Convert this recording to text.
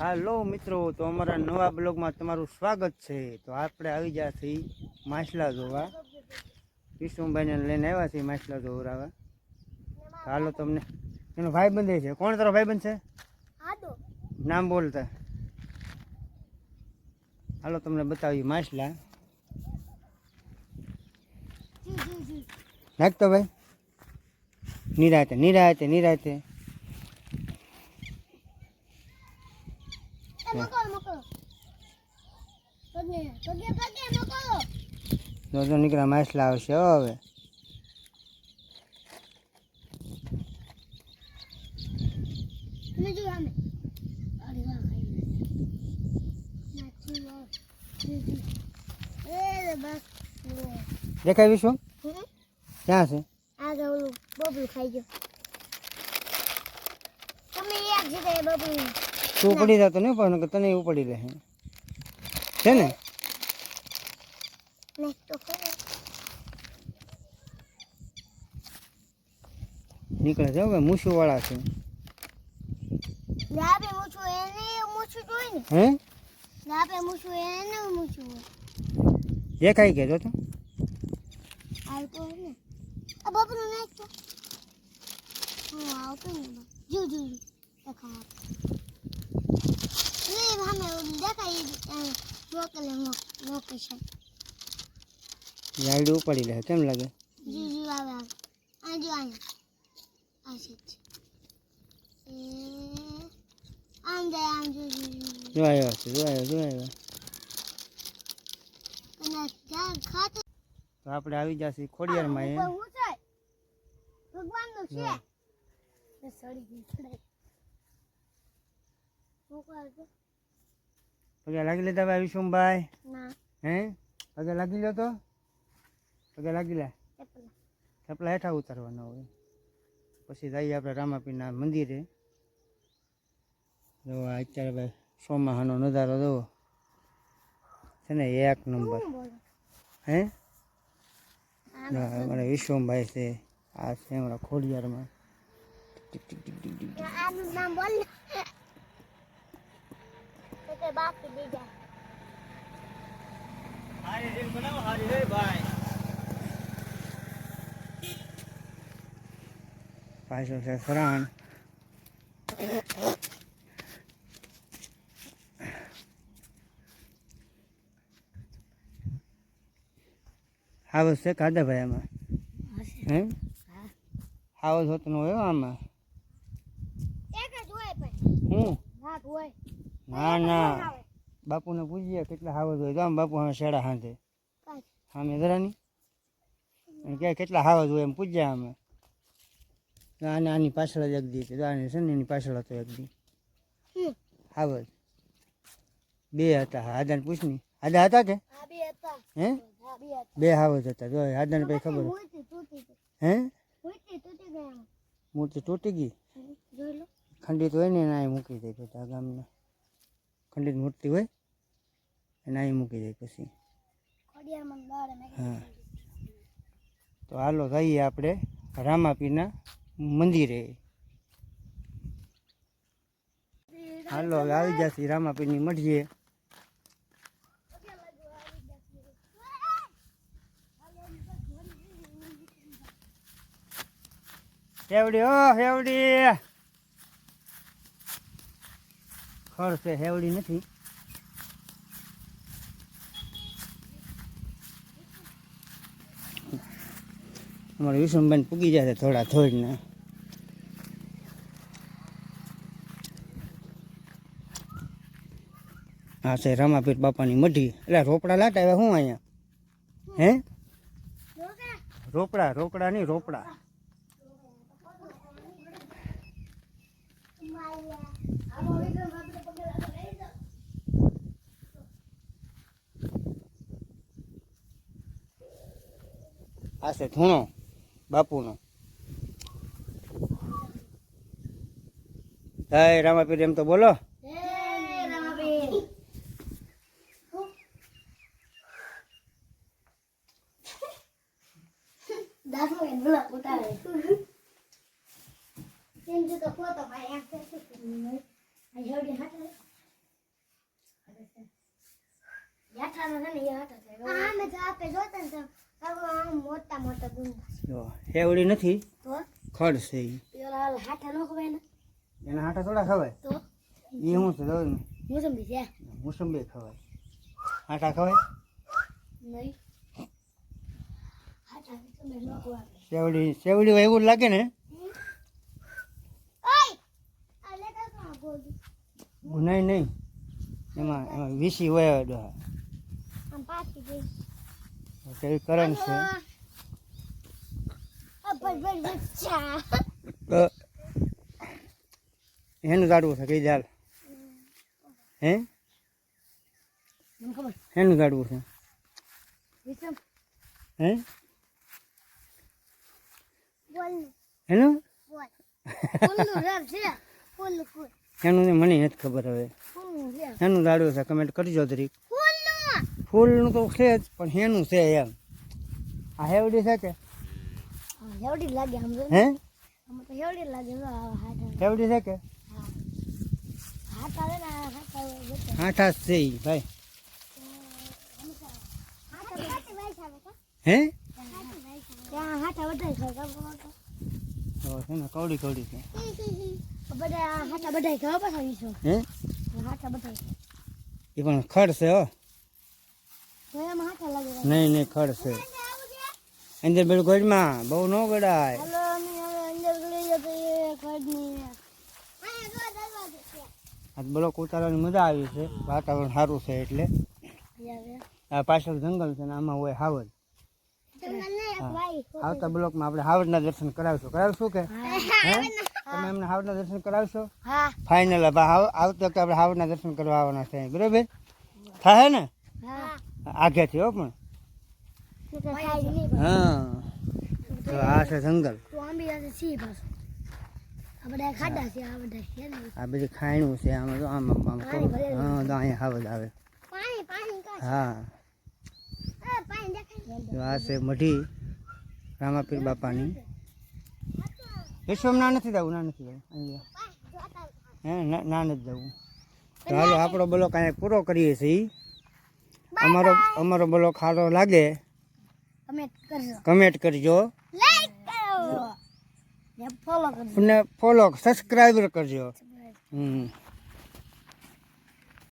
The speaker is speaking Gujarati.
હાલો મિત્રો તો અમારા નવા બ્લોગમાં તમારું સ્વાગત છે. તો આપણે આવી ગયા છીએ માછલા ધોવા વિષ્ણુભાઈને લઈને આવ્યા છીએ માછલા ધોવરાવા હાલો તમને. એનો ભાઈબંધ છે. કોણ તારો ભાઈબંધ છે? નામ બોલતા હાલો તમને બતાવી માછલા. નાખતો ભાઈ. નિરાતે નિરાતે નિરાતે. એ મકો મકો પગે પગે પગે મકો જો જો નીકળ્યા માછલા આવશે હો હવે. દેખાય વિશ્વ? ક્યાં છે? આગળ ઓલું બબલું ખાઈ ગયો. તમે એક જગ્યાએ બબલું તું પડી જતો નહીં પણ નકર તને ઉપડી રહે છે ને નહીં તો ખરો નીકળે છે હવે મૂછું વાળા છે લાભે મૂછું એને મૂછું જોઈ ને હે લાભે મૂછું એને મૂછું હોય દેખાય કે જો તો આવતો હોય ને આ બબલું નાખ તો હા આવતો ને બા. જો જો જો દેખાય પડી લે કેમ લાગે? જી જી આવે જશે ખોડિયારમાં એ? હું છે. પગે લાગી લેતા ભાઈ વિશુમભાઈ? હે? પગે લાગી લ્યો તો. પગે લાગી લે. ચપલા હેઠા ઉતારવાના હોય. પછી જઈએ આપણે રામાપીના મંદિરે. જો અત્યારે ભાઈ સોમાહાનો નજારો જોવો. છે ને એક નંબર. હે? અમારા વિશ્વમભાઈ છે. આ છે અમારા ખોડિયારમાં. ટીક ટીક ટીક ટીક ટીક ટીક. આનું નામ બોલ ને તો કે બાકી બીજા પાછળ છે સરાણ હાવસ છે કાદા ભાઈ આમાં હે હાવસ હોતો ન હોય હો આમાં એક જ હોય પણ હું ભાગ હોય ના ના. બાપુને પૂછીએ કેટલા હાવસ હોય. આમ બાપુ અમે શેડા હાંધે. કાંઈ સામે કે કેટલા હાવજ હોય એમ પૂજ્યા અમે. આને આની પાછળ જ એક દી આની છે ને એની પાછળ હતો એક દી. હાવજ. બે હતા. હાદાને પૂછની. હાદા હતા કે? હે બે હાવજ હતા. જો હાદાને પછી ખબર હે? મૂર્તિ તૂટી ગઈ ખંડિત હોય ને એને મૂકી દે બધા ગામના. ખંડિત મૂર્તિ હોય એને અહીં મૂકી દે પછી. હા. તો હાલો જઈએ આપણે રામાપીના મંદિરે. હાલો હવે આવી જશે રામાપીની મઢીએ. હેવડી ઓ હેવડી! ખર છે, હેવડી નથી. અમારે વિષ્ણુબેન પૂગી જશે થોડા થોડીને હા છે રામાપીર બાપાની મઢી. એટલે રોપડા લાટ આવ્યા હું અહીંયા? હે? રોપડા રોપડા નહીં, રોપડા. આ છે ધૂણો બાપુનો. જય રામાપીર એમ તો બોલો. તો ફોટો ભાઈ આ મેં તો આપે જોતા ને મોટા હેવડી નથી. ખડ છે એના હાટા થોડા ખવાય? તો? એ શું છે જોયું મોસંબી છે? મોસંબી ખવાય. હાટા ખવાય? નહીં. સેવડી સેવડી હોય એવું લાગે ને? ગુનાય નહીં એમાં એમાં વીસી ગઈ. કેવી કરંટ છે. એનું કાઢવું છે કઈ જાલ. હે? એનું કાઢવું છે. હે? એનું એનું મને નથી ખબર હવે. એનું કાઢવું છે કમેન્ટ કરજો તરીક ફૂલનું તો છે જ પણ હેનું છે એમ. આ હેવડી છે કે? હેવડી લાગે આમ જો હે? હેવડી લાગે હેવડી છે કે? હાથ છે ભાઈ. હે? કવડી કવડી છે. બધા બધા હે? બધા એ પણ ખડ છે હો. નહીં નહીં ખડશે. અંદર પેલું ગઢમાં બહુ ન ગડાય હાલો અમે હવે અંદર ગળી જતો એ ખડની આ બ્લોક ઉતારવાની મજા આવી છે. વાતાવરણ સારું છે એટલે. આ પાછળ જંગલ છે ને આમાં હોય હાવડ. આવતા બ્લોકમાં આપણે હાવડના દર્શન કરાવશું. કરાવશું કે? તમે એમને હાવડના દર્શન કરાવશો? ફાઇનલ આવતા આપણે હાવડના દર્શન કરવા આવવાના છે. બરોબર? થાય ને? હા થયો હો પણ હા. તો આ છે જંગલ. આ બધું ખાયણું છે આમાં તો આમ આમ હા તો અહીંયા હાવજ આવે. હા. આ છે મઢી રામાપીર બાપાની. વિશ્વમાં ના નથી જવું ના નથી જવું. હે ના ના નથી જવું. તો હાલો આપણો બ્લોક અહીંયા પૂરો કરીએ છીએ. અમારો અમારો બોલો સારો લાગે કમેન્ટ કરજો. અને ફોલો સબસ્ક્રાઈબર કરજો. હમ.